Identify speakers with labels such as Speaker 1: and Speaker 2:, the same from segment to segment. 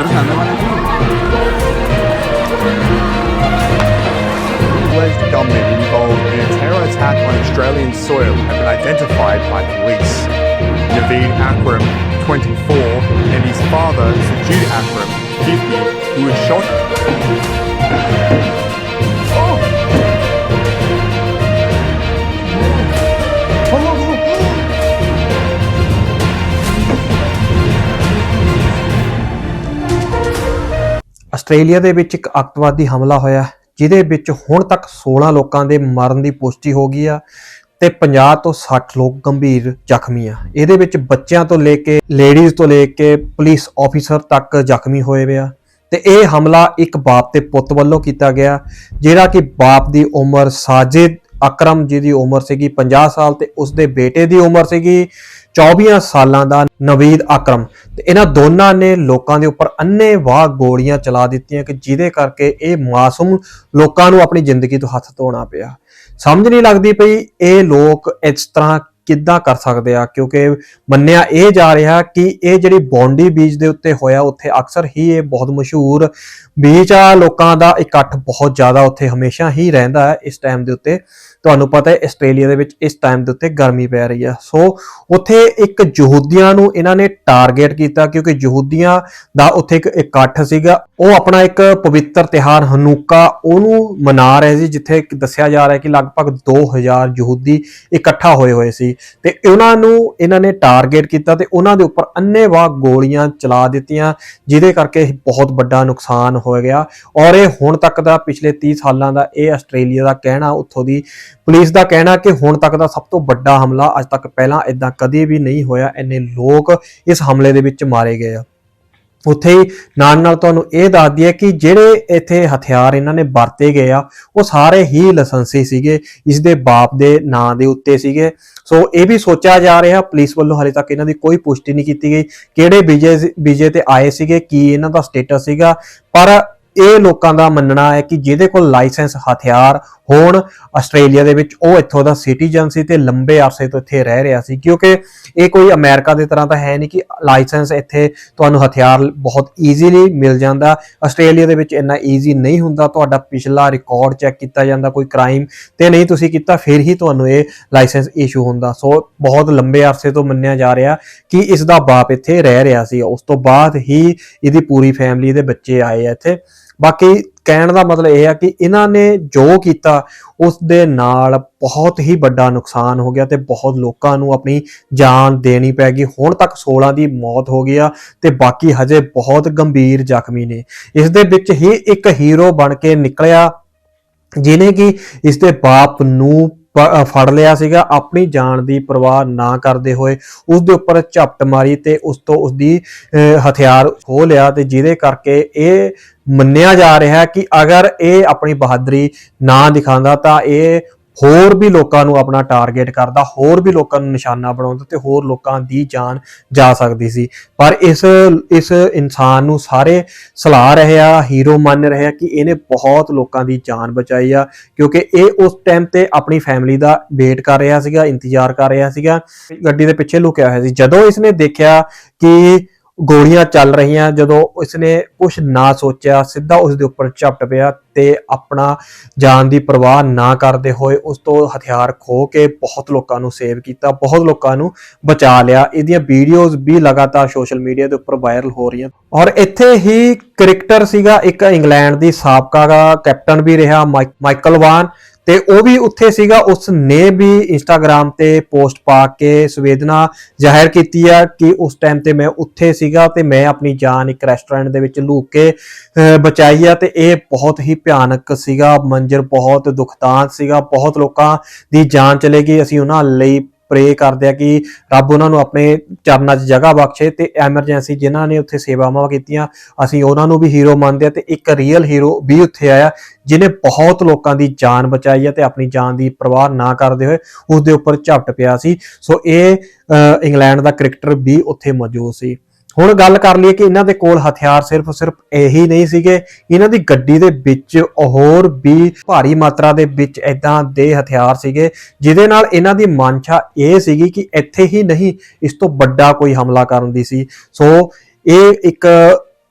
Speaker 1: terus sampai
Speaker 2: mana government involved in a terror attack on Australian soil have been identified by police. Naveed Akram, 24, and his father, Sajid Akram, 50, who was shot.
Speaker 3: Australia ਦੇ ਵਿੱਚ ਇੱਕ ਅੱਤਵਾਦੀ ਹਮਲਾ ਹੋਇਆ, ਜਿਹਦੇ ਵਿੱਚ ਹੁਣ ਤੱਕ 16 ਲੋਕਾਂ ਦੇ ਮਰਨ ਦੀ ਪੁਸ਼ਟੀ ਹੋ ਗਈ ਆ ਤੇ 50 ਤੋਂ 60 ਲੋਕ ਗੰਭੀਰ ਜ਼ਖਮੀ ਆ। ਇਹਦੇ ਵਿੱਚ ਬੱਚਿਆਂ ਤੋਂ ਲੈ ਕੇ ਲੇਡੀਜ਼ ਤੋਂ ਲੈ ਕੇ ਪੁਲਿਸ ਆਫੀਸਰ ਤੱਕ ਜ਼ਖਮੀ ਹੋਏ ਵੇ ਆ। ਤੇ ਇਹ ਹਮਲਾ ਇੱਕ ਬਾਪ ਤੇ ਪੁੱਤ ਵੱਲੋਂ ਕੀਤਾ ਗਿਆ, ਜਿਹੜਾ ਕਿ ਬਾਪ ਦੀ ਉਮਰ ਸਾਜਿਦ ਅਕਰਮ ਜੀ ਦੀ ਉਮਰ ਸੀਗੀ 50 ਸਾਲ ਤੇ ਉਸਦੇ ਬੇਟੇ ਦੀ ਉਮਰ ਸੀਗੀ। 24 ਸਾਲਾਂ ਦਾ ਨਵੀਦ ਅਕਰਮ। ਤੇ ਇਹਨਾਂ ਦੋਨਾਂ ਨੇ ਲੋਕਾਂ ਦੇ ਉੱਪਰ ਅੰਨ੍ਹੇਵਾਹ ਗੋਲੀਆਂ ਚਲਾ ਦਿੱਤੀਆਂ ਕਿ ਜਿਹਦੇ ਕਰਕੇ ਇਹ ਮਾਸੂਮ ਲੋਕਾਂ ਨੂੰ ਆਪਣੀ ਜ਼ਿੰਦਗੀ ਤੋਂ ਹੱਥ ਧੋਣਾ ਪਿਆ। ਸਮਝ ਨਹੀਂ ਲੱਗਦੀ ਪਈ ਇਹ ਲੋਕ ਇਸ ਤਰ੍ਹਾਂ ਕਿੱਦਾਂ ਕਰ ਸਕਦੇ ਆ, ਕਿਉਂਕਿ ਮੰਨਿਆ ਇਹ ਜਾ ਰਿਹਾ ਕਿ ਇਹ ਜਿਹੜੀ ਬੌਂਡੀ ਬੀਚ ਦੇ ਉੱਤੇ ਹੋਇਆ, ਉੱਥੇ ਅਕਸਰ ਹੀ ਇਹ ਬਹੁਤ ਮਸ਼ਹੂਰ ਬੀਚ ਆ। ਲੋਕਾਂ ਦਾ ਇਕੱਠ ਬਹੁਤ ਜ਼ਿਆਦਾ ਉੱਥੇ ਹਮੇਸ਼ਾ ਹੀ ਰਹਿੰਦਾ ਹੈ ਇਸ ਟਾਈਮ ਦੇ ਉੱਤੇ। ਤੁਹਾਨੂੰ ਪਤਾ ਹੈ ਆਸਟ੍ਰੇਲੀਆ ਦੇ ਵਿੱਚ ਇਸ ਟਾਈਮ ਦੇ ਉੱਤੇ ਗਰਮੀ ਪੈ ਰਹੀ ਆ। ਸੋ ਉੱਥੇ ਇੱਕ ਯਹੂਦੀਆਂ ਨੂੰ ਇਹਨਾਂ ਨੇ ਟਾਰਗੇਟ ਕੀਤਾ ਕਿਉਂਕਿ ਯਹੂਦੀਆਂ ਦਾ ਉੱਥੇ ਇੱਕ ਇਕੱਠ ਸੀਗਾ। ਉਹ ਆਪਣਾ ਇੱਕ ਪਵਿੱਤਰ ਤਿਹਾਰ ਹਨੂਕਾ ਉਹਨੂੰ ਮਨਾ ਰਹੇ ਸੀ, ਜਿੱਥੇ ਦੱਸਿਆ ਜਾ ਰਿਹਾ ਕਿ ਲਗਭਗ 2000 ਯਹੂਦੀ ਇਕੱਠਾ ਹੋਏ ਹੋਏ ਸੀ। ਤੇ ਉਹਨਾਂ ਨੂੰ ਇਹਨਾਂ ਨੇ ਟਾਰਗੇਟ ਕੀਤਾ ਤੇ ਉਹਨਾਂ ਦੇ ਉੱਪਰ ਅੰਨ੍ਹੇਵਾਹ ਗੋਲੀਆਂ ਚਲਾ ਦਿੱਤੀਆਂ, ਜਿਹਦੇ ਕਰਕੇ ਬਹੁਤ ਵੱਡਾ ਨੁਕਸਾਨ ਹੋ ਗਿਆ। ਔਰ ਇਹ ਹੁਣ ਤੱਕ ਦਾ ਪਿਛਲੇ 30 ਸਾਲਾਂ ਦਾ ਇਹ ਆਸਟ੍ਰੇਲੀਆ ਦਾ ਕਹਿਣਾ ਉੱਥੋਂ ਦੀ ਪੁਲਿਸ ਦਾ ਕਹਿਣਾ ਕਿ ਹੁਣ ਤੱਕ ਦਾ ਸਭ ਤੋਂ ਵੱਡਾ ਹਮਲਾ ਅੱਜ ਤੱਕ ਪਹਿਲਾਂ ਇਦਾਂ ਕਦੇ ਵੀ ਨਹੀਂ ਹੋਇਆ, ਇੰਨੇ ਲੋਕ ਇਸ ਹਮਲੇ ਦੇ ਵਿੱਚ ਮਾਰੇ ਗਏ ਆ। ਉੱਥੇ ਹੀ ਨਾਲ ਨਾਲ ਤੁਹਾਨੂੰ ਇਹ ਦੱਸ ਦਈਏ ਕਿ ਜਿਹੜੇ ਇੱਥੇ ਹਥਿਆਰ ਇਹਨਾਂ ਨੇ ਵਰਤੇ ਗਏ ਆ, ਉਹ ਸਾਰੇ ਹੀ ਲਾਇਸੈਂਸੀ ਸੀਗੇ ਇਸ ਦੇ ਬਾਪ ਦੇ ਨਾਂ ਦੇ ਉੱਤੇ ਸੀਗੇ। ਸੋ ਇਹ ਵੀ ਸੋਚਿਆ ਜਾ ਰਿਹਾ, ਪੁਲਿਸ ਵੱਲੋਂ ਹਲੇ ਤੱਕ ਇਹਨਾਂ ਦੀ ਕੋਈ ਪੁਸ਼ਟੀ ਨਹੀਂ ਕੀਤੀ ਗਈ, ਕਿਹੜੇ ਵੀਜ਼ੇ ਵੀਜ਼ੇ ਤੇ ਆਏ ਸੀਗੇ, ਕੀ ਇਹਨਾਂ ਦਾ ਸਟੇਟਸ ਸੀਗਾ, ਪਰ ਇਹ ਲੋਕਾਂ ਦਾ ਮੰਨਣਾ ਹੈ ਕਿ ਜਿਹਦੇ ਕੋਲ ਲਾਇਸੈਂਸ ਹਥਿਆਰ ਹੋਣ, ਆਸਟ੍ਰੇਲੀਆ ਦੇ ਵਿੱਚ ਉਹ ਇੱਥੋਂ ਦਾ ਸਿਟੀਜ਼ਨ ਸੀ ਤੇ ਲੰਬੇ ਅਰਸੇ ਤੋਂ ਇੱਥੇ ਰਹਿ ਰਿਹਾ ਸੀ, ਕਿਉਂਕਿ ਇਹ ਕੋਈ ਅਮਰੀਕਾ ਦੇ ਤਰ੍ਹਾਂ ਤਾਂ ਹੈ ਨਹੀਂ ਕਿ ਲਾਇਸੈਂਸ ਇੱਥੇ ਤੁਹਾਨੂੰ ਹਥਿਆਰ ਬਹੁਤ ਈਜ਼ੀਲੀ ਮਿਲ ਜਾਂਦਾ। ਆਸਟ੍ਰੇਲੀਆ ਦੇ ਵਿੱਚ ਇੰਨਾ ਈਜ਼ੀ ਨਹੀਂ ਹੁੰਦਾ, ਤੁਹਾਡਾ ਪਿਛਲਾ ਰਿਕਾਰਡ ਚੈੱਕ ਕੀਤਾ ਜਾਂਦਾ ਕੋਈ ਕ੍ਰਾਈਮ ਤੇ ਨਹੀਂ ਤੁਸੀਂ ਕੀਤਾ, ਫਿਰ ਹੀ ਤੁਹਾਨੂੰ ਇਹ ਲਾਇਸੈਂਸ ਇਸ਼ੂ ਹੁੰਦਾ। ਸੋ ਬਹੁਤ ਲੰਬੇ ਅਰਸੇ ਤੋਂ ਮੰਨਿਆ ਜਾ ਰਿਹਾ ਕਿ ਇਸ ਦਾ ਬਾਪ ਇੱਥੇ ਰਹਿ ਰਿਹਾ ਸੀ। ਉਸ ਤੋਂ ਬਾਅਦ ਹੀ ਇਹਦੀ ਪੂਰੀ ਫੈਮਿਲੀ ਦੇ ਬੱਚੇ ਆਏ ਇੱਥੇ। ਬਾਕੀ ਕਹਿਣ ਦਾ ਮਤਲਬ ਇਹ ਆ ਕਿ ਇਹਨਾਂ ਨੇ ਜੋ ਕੀਤਾ ਉਸ ਦੇ ਨਾਲ ਬਹੁਤ ਹੀ ਵੱਡਾ ਨੁਕਸਾਨ ਹੋ ਗਿਆ ਤੇ ਬਹੁਤ ਲੋਕਾਂ ਨੂੰ ਆਪਣੀ ਜਾਨ ਦੇਣੀ ਪੈ ਗਈ। ਹੁਣ ਤੱਕ 16 ਦੀ ਮੌਤ ਹੋ ਗਈ ਆ ਤੇ ਬਾਕੀ ਹਜੇ ਬਹੁਤ ਗੰਭੀਰ ਜ਼ਖਮੀ ਨੇ। ਇਸ ਦੇ ਵਿੱਚ ਹੀ ਇੱਕ ਹੀਰੋ ਬਣ ਕੇ ਨਿਕਲਿਆ ਜਿਨੇ ਕਿ ਇਸ ਦੇ ਬਾਪ ਨੂੰ ਫੜ ਲਿਆ ਸੀਗਾ, ਆਪਣੀ ਜਾਨ ਦੀ ਪਰਵਾਹ ਨਾ ਕਰਦੇ ਹੋਏ ਉਸ ਦੇ ਉੱਪਰ ਝਪਟ ਮਾਰੀ ਤੇ ਉਸ ਤੋਂ ਉਸ ਦੀ ਹਥਿਆਰ ਖੋਹ ਲਿਆ ਤੇ ਜਿਹਦੇ ਕਰਕੇ ਇਹ ਮੰਨਿਆ ਜਾ ਰਿਹਾ ਕਿ ਅਗਰ ਇਹ ਆਪਣੀ ਬਹਾਦਰੀ ਨਾ ਦਿਖਾਉਂਦਾ ਤਾਂ ਇਹ ਹੋਰ ਵੀ ਲੋਕਾਂ ਨੂੰ ਆਪਣਾ ਟਾਰਗੇਟ ਕਰਦਾ, ਹੋਰ ਵੀ ਲੋਕਾਂ ਨੂੰ ਨਿਸ਼ਾਨਾ ਬਣਾਉਂਦਾ ਤੇ ਹੋਰ ਲੋਕਾਂ ਦੀ ਜਾਨ ਜਾ ਸਕਦੀ ਸੀ। ਪਰ ਇਸ ਇਸ ਇਨਸਾਨ ਨੂੰ ਸਾਰੇ ਸਲਾਹ ਰਹੇ ਹੀਰੋ ਮੰਨ ਰਹੇ ਕਿ ਇਹਨੇ ਬਹੁਤ ਲੋਕਾਂ ਦੀ ਜਾਨ ਬਚਾਈ ਆ, ਕਿਉਂਕਿ ਇਹ ਉਸ ਟਾਈਮ ਤੇ ਆਪਣੀ ਫੈਮਿਲੀ ਦਾ ਵੇਟ ਕਰ ਰਿਹਾ ਸੀਗਾ, ਇੰਤਜ਼ਾਰ ਕਰ ਰਿਹਾ ਸੀਗਾ। ਗੱਡੀ ਦੇ ਪਿੱਛੇ ਲੁਕਿਆ ਹੋਇਆ ਸੀ। ਜਦੋਂ ਇਸਨੇ ਦੇਖਿਆ ਕਿ ਗੋਲੀਆਂ ਚੱਲ ਰਹੀਆਂ, ਜਦੋਂ ਉਸਨੇ ਕੁਝ ਨਾ ਸੋਚਿਆ, ਸਿੱਧਾ ਉਸ ਦੇ ਉੱਪਰ ਝਪਟ ਪਿਆ ਤੇ ਆਪਣਾ ਜਾਨ ਦੀ ਪਰਵਾਹ ਨਾ ਕਰਦੇ ਹੋਏ ਉਸ ਤੋਂ ਹਥਿਆਰ ਖੋ ਕੇ ਬਹੁਤ ਲੋਕਾਂ ਨੂੰ ਸੇਵ ਕੀਤਾ, ਬਹੁਤ ਲੋਕਾਂ ਨੂੰ ਬਚਾ ਲਿਆ। ਇਹਦੀਆਂ ਵੀਡੀਓਜ਼ ਵੀ ਲਗਾਤਾਰ ਸੋਸ਼ਲ ਮੀਡੀਆ ਦੇ ਉੱਪਰ ਵਾਇਰਲ ਹੋ ਰਹੀਆਂ। ਔਰ ਇੱਥੇ ਹੀ ਕ੍ਰਿਕਟਰ ਸੀਗਾ ਇੱਕ ਇੰਗਲੈਂਡ ਦੀ ਸਾਬਕਾ ਦਾ ਕੈਪਟਨ ਵੀ ਰਿਹਾ ਮਾਈਕ- ਮਾਈਕਲ ਵਾਨ ਤੇ ਉਹ ਵੀ ਉੱਥੇ ਸੀਗਾ, ਉਸ ਨੇ ਵੀ ਇੰਸਟਾਗ੍ਰam ਤੇ ਪੋਸਟ ਪਾ ਕੇ ਸੰਵੇਦਨਾ ਜ਼ਾਹਿਰ ਕੀਤੀ ਆ ਕਿ ਉਸ ਟਾਈਮ ਤੇ ਮੈਂ ਉੱਥੇ ਸੀਗਾ ਤੇ ਮੈਂ ਆਪਣੀ ਜਾਨ ਇੱਕ ਰੈਸਟੋਰੈਂਟ ਦੇ ਵਿੱਚ ਲੁਕ ਕੇ ਬਚਾਈ ਆ ਤੇ ਇਹ ਬਹੁਤ ਹੀ ਭਿਆਨਕ ਸੀਗਾ, ਮੰਜ਼ਰ ਬਹੁਤ ਦੁਖਦਾਂਤ ਸੀਗਾ, ਬਹੁਤ ਲੋਕਾਂ ਦੀ ਜਾਨ ਚਲੇ ਗਈ, ਅਸੀਂ ਉਹਨਾਂ ਲਈ ਪ੍ਰੇ ਕਰਦੇ ਆ ਕਿ ਰੱਬ ਉਹਨਾਂ ਨੂੰ ਆਪਣੇ ਚਰਨਾਂ 'ਚ ਜਗ੍ਹਾ ਬਖਸ਼ੇ ਤੇ ਐਮਰਜੈਂਸੀ ਜਿਨ੍ਹਾਂ ਨੇ ਉੱਥੇ ਸੇਵਾਵਾਂ ਕੀਤੀਆਂ, ਅਸੀਂ ਉਹਨਾਂ ਨੂੰ ਵੀ ਹੀਰੋ ਮੰਨਦੇ ਆ ਤੇ ਇੱਕ ਰੀਅਲ ਹੀਰੋ ਵੀ ਉੱਥੇ ਆਇਆ ਜਿਨੇ ਬਹੁਤ ਲੋਕਾਂ ਦੀ ਜਾਨ ਬਚਾਈ ਹੈ ਤੇ ਆਪਣੀ ਜਾਨ ਦੀ ਪਰਵਾਹ ਨਾ ਕਰਦੇ ਹੋਏ ਉਸ ਦੇ ਉੱਪਰ ਝਪਟ ਪਿਆ ਸੀ। ਸੋ ਇਹ ਇੰਗਲੈਂਡ ਦਾ ਕ੍ਰਿਕਟਰ ਵੀ ਉੱਥੇ ਮੌਜੂਦ ਸੀ। ਹੁਣ ਗੱਲ ਕਰ ਲਈਏ ਕਿ ਇਹਨਾਂ ਦੇ ਕੋਲ ਹਥਿਆਰ ਸਿਰਫ ਸਿਰਫ ਇਹੀ ਨਹੀਂ ਸੀਗੇ। ਇਹਨਾਂ ਦੀ ਗੱਡੀ ਦੇ ਵਿੱਚ ਹੋਰ ਵੀ ਭਾਰੀ ਮਾਤਰਾ ਦੇ ਵਿੱਚ ਇਦਾਂ ਦੇ ਹਥਿਆਰ ਸੀਗੇ, ਜਿਹਦੇ ਨਾਲ ਇਹਨਾਂ ਦੀ ਮਨਸ਼ਾ ਇਹ ਸੀਗੀ ਕਿ ਇੱਥੇ ਹੀ ਨਹੀਂ, ਇਸ ਤੋਂ ਵੱਡਾ ਕੋਈ ਹਮਲਾ ਕਰਨ ਦੀ ਸੀ। ਸੋ ਇਹ ਇੱਕ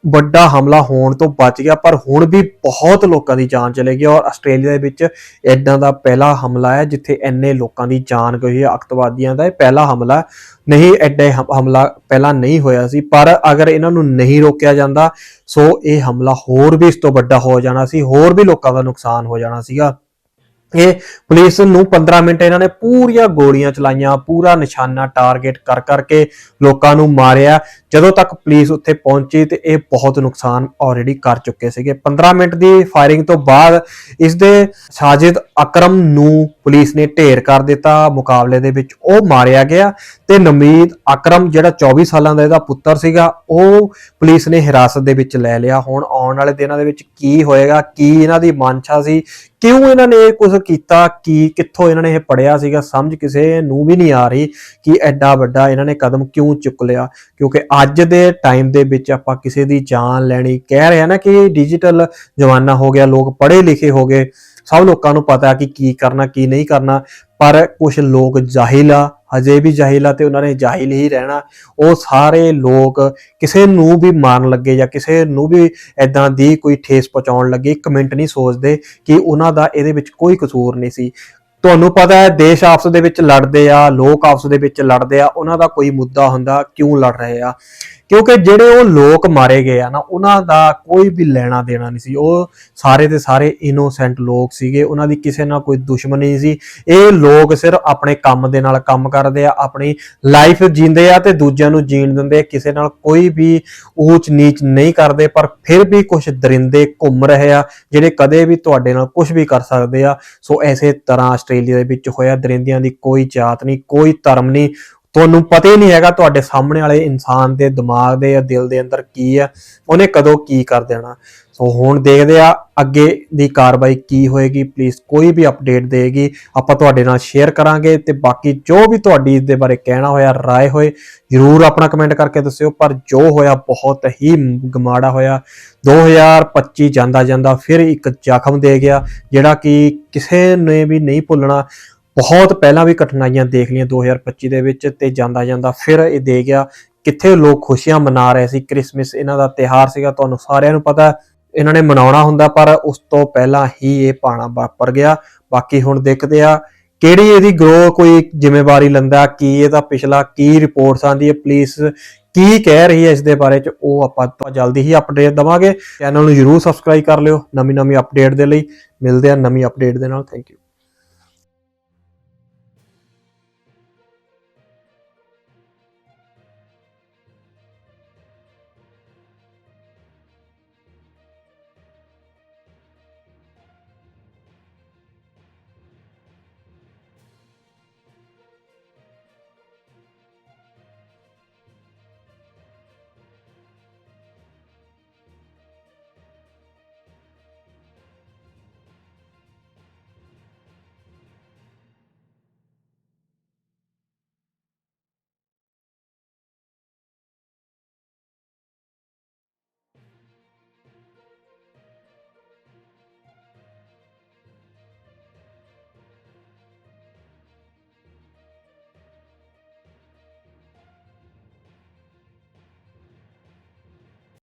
Speaker 3: ਵੱਡਾ ਹਮਲਾ ਹੋਣ ਤੋਂ ਬਚ ਗਿਆ, ਪਰ ਹੁਣ ਵੀ ਬਹੁਤ ਲੋਕਾਂ ਦੀ ਜਾਨ ਚਲੇ ਗਈ ਔਰ ਆਸਟ੍ਰੇਲੀਆ ਦੇ ਵਿੱਚ ਐਦਾਂ ਦਾ ਪਹਿਲਾ ਹਮਲਾ ਹੈ ਜਿੱਥੇ ਇੰਨੇ ਲੋਕਾਂ ਦੀ ਜਾਨ ਗਈ ਹੈ, ਅੱਤਵਾਦੀਆਂ ਦਾ ਇਹ ਪਹਿਲਾ ਹਮਲਾ ਨਹੀਂ ਐਡਾ ਹਮਲਾ ਪਹਿਲਾਂ ਨਹੀਂ ਹੋਇਆ ਸੀ, ਪਰ ਅਗਰ ਇਹਨਾਂ ਨੂੰ ਨਹੀਂ ਰੋਕਿਆ ਜਾਂਦਾ, ਸੋ ਇਹ ਹਮਲਾ ਹੋਰ ਵੀ ਇਸ ਤੋਂ ਵੱਡਾ ਹੋ ਜਾਣਾ ਸੀ, ਹੋਰ ਵੀ ਲੋਕਾਂ ਦਾ ਨੁਕਸਾਨ ਹੋ ਜਾਣਾ ਸੀਗਾ। ਇਹ ਪੁਲਿਸ ਨੂੰ 15 ਮਿੰਟ ਇਹਨਾਂ ਨੇ ਪੂਰੀਆਂ ਗੋਲੀਆਂ ਚਲਾਈਆਂ, ਪੂਰਾ ਨਿਸ਼ਾਨਾ ਟਾਰਗੇਟ ਕਰ ਕਰਕੇ ਲੋਕਾਂ ਨੂੰ ਮਾਰਿਆ। ਜਦੋਂ ਤੱਕ ਪੁਲਿਸ ਉੱਥੇ ਪਹੁੰਚੀ ਤੇ ਇਹ ਬਹੁਤ ਨੁਕਸਾਨ ਆਲਰੇਡੀ ਕਰ ਚੁੱਕੇ ਸੀਗੇ। 15 ਮਿੰਟ ਦੀ ਫਾਇਰਿੰਗ ਤੋਂ ਬਾਅਦ ਇਸ ਦੇ ਸਾਜਿਦ ਅਕਰਮ ਨੂੰ ਪੁਲਿਸ ਨੇ ਢੇਰ ਕਰ ਦਿੱਤਾ। ਮੁਕਾਬਲੇ ਦੇ ਵਿੱਚ ਉਹ ਮਾਰਿਆ ਗਿਆ ਤੇ ਨਮੀਦ ਅਕਰਮ ਜਿਹੜਾ 24 ਸਾਲਾਂ ਦਾ ਇਹਦਾ ਪੁੱਤਰ ਸੀਗਾ, ਉਹ ਪੁਲਿਸ ਨੇ ਹਿਰਾਸਤ ਦੇ ਵਿੱਚ ਲੈ ਲਿਆ। ਹੁਣ ਆਉਣ ਵਾਲੇ ਦਿਨਾਂ ਦੇ ਵਿੱਚ ਕੀ ਹੋਏਗਾ, ਕੀ ਇਹਨਾਂ ਦੀ ਮਨਸ਼ਾ ਸੀ, ਕਿਉਂ ਇਹਨਾਂ ਨੇ ਇਹ ਕੁਝ ਕੀਤਾ, ਕੀ, ਕਿੱਥੋਂ ਇਹਨਾਂ ਨੇ ਇਹ ਪੜਿਆ ਸੀਗਾ, ਸਮਝ ਕਿਸੇ ਨੂੰ ਵੀ ਨਹੀਂ ਆ ਰਹੀ ਕਿ ਐਡਾ ਵੱਡਾ ਇਹਨਾਂ ਨੇ ਕਦਮ ਕਿਉਂ ਚੁੱਕ ਲਿਆ। ਕਿਉਂਕਿ ਅੱਜ ਦੇ ਟਾਈਮ ਦੇ ਵਿੱਚ ਆਪਾਂ ਕਿਸੇ ਦੀ ਜਾਨ ਲੈਣੀ ਕਹਿ ਰਹੇ ਆ ਨਾ ਕਿ ਡਿਜੀਟਲ ਜ਼ਮਾਨਾ ਹੋ ਗਿਆ, ਲੋਕ ਪੜ੍ਹੇ ਲਿਖੇ ਹੋ ਗਏ, ਸਭ ਲੋਕਾਂ ਨੂੰ ਪਤਾ ਕਿ ਕੀ ਕਰਨਾ, ਕੀ ਨਹੀਂ ਕਰਨਾ, ਪਰ ਕੁਝ ਲੋਕ ਜਾਹਿਲ ਆ, ਹਜੇ ਵੀ ਜਾਹਿਲ ਆ ਤੇ ਉਹਨਾਂ ਨੇ ਜਾਹਿਲ ਹੀ ਰਹਿਣਾ। ਉਹ ਸਾਰੇ ਲੋਕ ਕਿਸੇ ਨੂੰ ਵੀ ਮਾਰਨ ਲੱਗੇ ਜਾਂ ਕਿਸੇ ਨੂੰ ਵੀ ਐਦਾਂ ਦੀ ਕੋਈ ਠੇਸ ਪਹੁੰਚਾਉਣ ਲੱਗੇ, ਇੱਕ ਮਿੰਟ ਨਹੀਂ ਸੋਚਦੇ ਕਿ ਉਹਨਾਂ ਦਾ ਇਹਦੇ ਵਿੱਚ ਕੋਈ ਕਸੂਰ ਨਹੀਂ ਸੀ। ਤੁਹਾਨੂੰ ਪਤਾ ਹੈ, ਦੇਸ਼ ਆਪਸ ਦੇ ਵਿੱਚ ਲੜਦੇ ਆ, ਲੋਕ ਆਪਸ ਦੇ ਵਿੱਚ ਲੜਦੇ ਆ, ਉਹਨਾਂ ਦਾ ਕੋਈ ਮੁੱਦਾ ਹੁੰਦਾ ਕਿਉਂ ਲੜ ਰਹੇ ਆ? ਕਿਉਂਕਿ ਜਿਹੜੇ ਉਹ ਲੋਕ ਮਾਰੇ ਗਏ ਆ ਨਾ, ਉਹਨਾਂ ਦਾ ਕੋਈ ਵੀ ਲੈਣਾ ਦੇਣਾ ਨਹੀਂ ਸੀ। ਉਹ ਸਾਰੇ ਦੇ ਸਾਰੇ ਇਨੋਸੈਂਟ ਲੋਕ ਸੀਗੇ, ਉਹਨਾਂ ਦੀ ਕਿਸੇ ਨਾਲ ਕੋਈ ਦੁਸ਼ਮਣੀ ਨਹੀਂ ਸੀ। ਇਹ ਲੋਕ ਸਿਰਫ ਆਪਣੇ ਕੰਮ ਦੇ ਨਾਲ ਕੰਮ ਕਰਦੇ ਆ, ਆਪਣੀ ਲਾਈਫ ਜੀਂਦੇ ਆ ਤੇ ਦੂਜਿਆਂ ਨੂੰ ਜੀਣ ਦਿੰਦੇ ਆ। ਕਿਸੇ ਨਾਲ ਕੋਈ ਵੀ ਊਚ ਨੀਚ ਨਹੀਂ ਕਰਦੇ, ਪਰ ਫਿਰ ਵੀ ਕੁਝ ਦਰਿੰਦੇ ਘੁੰਮ ਰਹੇ ਆ, ਜਿਹੜੇ ਕਦੇ ਵੀ ਤੁਹਾਡੇ ਨਾਲ ਕੁਝ ਵੀ ਕਰ ਸਕਦੇ ਆ। ਸੋ ਐਸੇ ਤਰ੍ਹਾਂ ਆਸਟ੍ਰੇਲੀਆ ਦੇ ਵਿੱਚ ਹੋਇਆ, ਦਰਿੰਦਿਆਂ ਦੀ ਕੋਈ ਜਾਤ ਨਹੀਂ, ਕੋਈ ਧਰਮ ਨਹੀਂ। ਤੁਹਾਨੂੰ ਪਤਾ ਹੀ ਨਹੀਂ ਹੈਗਾ ਤੁਹਾਡੇ ਸਾਹਮਣੇ ਵਾਲੇ ਇਨਸਾਨ ਦੇ ਦਿਮਾਗ ਦੇ ਜਾਂ ਦਿਲ ਦੇ ਅੰਦਰ ਕੀ ਆ, ਉਹਨੇ ਕਦੋਂ ਕੀ ਕਰ ਦੇਣਾ। ਸੋ ਹੁਣ ਦੇਖਦੇ ਆ ਅੱਗੇ ਦੀ ਕਾਰਵਾਈ ਕੀ ਹੋਏਗੀ ਪਲੀਜ਼ ਕੋਈ ਵੀ ਅਪਡੇਟ ਦੇਗੀ, ਆਪਾਂ ਤੁਹਾਡੇ ਨਾਲ ਸ਼ੇਅਰ ਕਰਾਂਗੇ ਤੇ ਬਾਕੀ ਜੋ ਵੀ ਤੁਹਾਡੀ ਇਸ ਦੇ ਬਾਰੇ ਕਹਿਣਾ ਹੋਇਆ, ਰਾਏ ਹੋਏ, ਜਰੂਰ ਆਪਣਾ ਕਮੈਂਟ ਕਰਕੇ ਦੱਸਿਓ। ਪਰ ਜੋ ਹੋਇਆ ਬਹੁਤ ਹੀ ਗਮਾੜਾ ਹੋਇਆ। 2025 ਜਾਂਦਾ ਜਾਂਦਾ ਫਿਰ ਇੱਕ ਜ਼ਖਮ ਦੇ ਗਿਆ, ਜਿਹੜਾ ਕਿ ਕਿਸੇ ਨੇ ਵੀ ਨਹੀਂ ਭੁੱਲਣਾ। ਬਹੁਤ ਪਹਿਲਾਂ ਵੀ ਕਠਿਨਾਈਆਂ ਦੇਖ ਲਈਆਂ 2025 ਦੇ ਵਿੱਚ ਤੇ ਜਾਂਦਾ ਜਾਂਦਾ ਫਿਰ ਇਹ ਦੇ ਗਿਆ। ਕਿੱਥੇ ਲੋਕ ਖੁਸ਼ੀਆਂ ਮਨਾ ਰਹੇ ਸੀ, ਕ੍ਰਿਸਮਸ ਇਹਨਾਂ ਦਾ ਤਿਹਾਰ ਸੀਗਾ, ਤੁਹਾਨੂੰ ਸਾਰਿਆਂ ਨੂੰ ਪਤਾ ਇਹਨਾਂ ਨੇ ਮਨਾਉਣਾ ਹੁੰਦਾ, ਪਰ ਉਸ ਤੋਂ ਪਹਿਲਾਂ ਹੀ ਇਹ ਪਾਣਾ ਵਾਪਰ ਗਿਆ। ਬਾਕੀ ਹੁਣ ਦੇਖਦੇ ਆ ਕਿਹੜੀ ਇਹਦੀ ਗਰੋ ਕੋਈ ਜ਼ਿੰਮੇਵਾਰੀ ਲੈਂਦਾ, ਕੀ ਇਹਦਾ ਪਿਛਲਾ ਕੀ ਰਿਪੋਰਟਸ ਆਂਦੀ ਹੈ ਪਲੀਜ਼ ਕੀ ਕਹਿ ਰਹੀ ਹੈ ਇਸ ਦੇ ਬਾਰੇ ਚ, ਉਹ ਆਪਾਂ ਤਾਂ ਜਲਦੀ ਹੀ ਅਪਡੇਟ ਦਵਾਂਗੇ। ਚੈਨਲ ਨੂੰ ਜਰੂਰ ਸਬਸਕ੍ਰਾਈਬ ਕਰ ਲਿਓ, ਨਵੀਂ ਨਵੀਂ ਅਪਡੇਟ ਦੇ ਲਈ। ਮਿਲਦੇ ਆ ਨਵੀਂ ਅਪਡੇਟ ਦੇ ਨਾਲ। Thank you